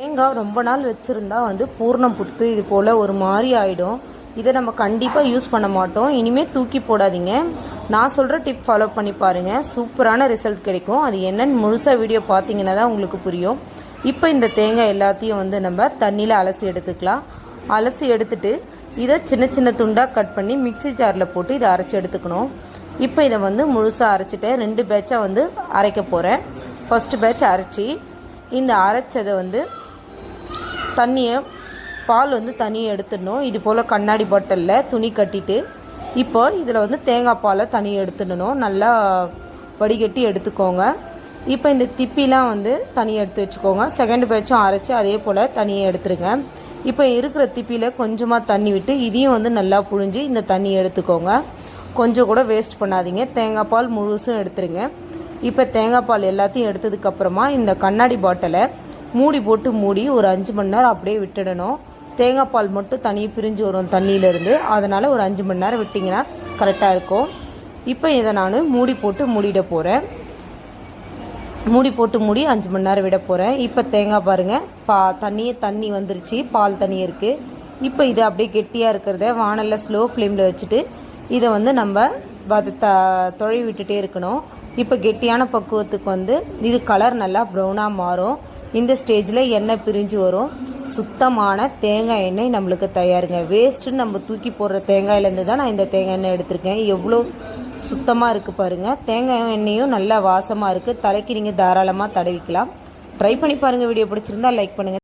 தேங்காய் ரொம்ப நாள் வச்சுருந்தா வந்து பூர்ணம் புட்டு இது போல் ஒரு மாதிரி ஆகிடும் இதை நம்ம கண்டிப்பாக யூஸ் பண்ண மாட்டோம். இனிமேல் தூக்கி போடாதீங்க. நான் சொல்கிற டிப் ஃபாலோ பண்ணி பாருங்கள் சூப்பரான ரிசல்ட் கிடைக்கும். அது என்னன்னு முழுசாக வீடியோ பார்த்தீங்கன்னா தான் உங்களுக்கு புரியும். இப்போ இந்த தேங்காய் எல்லாத்தையும் வந்து நம்ம தண்ணியில் அலசி எடுத்துக்கலாம். அலசி எடுத்துட்டு இதை சின்ன சின்ன துண்டாக கட் பண்ணி மிக்ஸி ஜாரில் போட்டு இதை அரைச்சி எடுத்துக்கணும். இப்போ இதை வந்து முழுசாக அரைச்சிட்டு ரெண்டு பேட்சாக வந்து அரைக்க போகிறேன் ஃபஸ்ட்டு பேட்ச் அரைச்சி இந்த அரைச்சதை வந்து தண்ணியை பால் வந்து தனியை எடுத்துடணும். இது போல் கண்ணாடி பாட்டிலில் துணி கட்டிட்டு இப்போ இதில் வந்து தேங்காய் பாலை தனியை எடுத்துடணும். நல்லா வடிகட்டி எடுத்துக்கோங்க. இப்போ இந்த திப்பிலாம் வந்து தனியாக எடுத்து வச்சுக்கோங்க. செகண்ட் பேட்சும் அரைச்சி அதே போல் தனியாக எடுத்துருங்க. இப்போ இருக்கிற திப்பியில் கொஞ்சமாக தண்ணி விட்டு இதையும் வந்து நல்லா புழிஞ்சு இந்த தண்ணியை எடுத்துக்கோங்க. கொஞ்சம் கூட வேஸ்ட் பண்ணாதீங்க. தேங்காய் பால் முழுசும் எடுத்துருங்க. இப்போ தேங்காய் பால் எல்லாத்தையும் எடுத்ததுக்கப்புறமா இந்த கண்ணாடி பாட்டிலை மூடி போட்டு மூடி ஒரு அஞ்சு மணி நேரம் அப்படியே விட்டுடணும். தேங்காய் பால் மட்டும் தனியாக பிரிஞ்சு வரும் தண்ணியிலேருந்து. அதனால் ஒரு அஞ்சு மணி நேரம் விட்டிங்கன்னா கரெக்டாக இருக்கும். இப்போ இதை நான் மூடி போட்டு மூடிட போகிறேன் மூடி போட்டு மூடி அஞ்சு மணி நேரம் விட போகிறேன் இப்போ தேங்காய் பாருங்கள் பா தண்ணியே தண்ணி வந்துருச்சு. பால் தண்ணி இருக்குது இப்போ இது அப்படியே கெட்டியாக இருக்கிறத வானலில் ஸ்லோ ஃப்ளேமில் வச்சுட்டு இதை வந்து நம்ம வத த தொழவி விட்டுட்டே இருக்கணும். இப்போ கெட்டியான பக்குவத்துக்கு வந்து இது கலர் நல்லா ப்ரௌனாக மாறும். இந்த ஸ்டேஜில் எண்ணெய் பிரிஞ்சு வரும். சுத்தமான தேங்காய் எண்ணெய் நம்மளுக்கு தயாருங்க. வேஸ்ட்டுன்னு நம்ம தூக்கி போடுற தேங்காயிலேருந்து தான் நான் இந்த தேங்காய் எண்ணெய் எடுத்திருக்கேன். எவ்வளோ சுத்தமாக இருக்குது பாருங்கள் தேங்காய் எண்ணெயும் நல்லா வாசமாக இருக்குது தலைக்கு நீங்கள் தாராளமாக தடவிக்கலாம். ட்ரை பண்ணி பாருங்கள் வீடியோ பிடிச்சிருந்தா லைக் பண்ணுங்கள்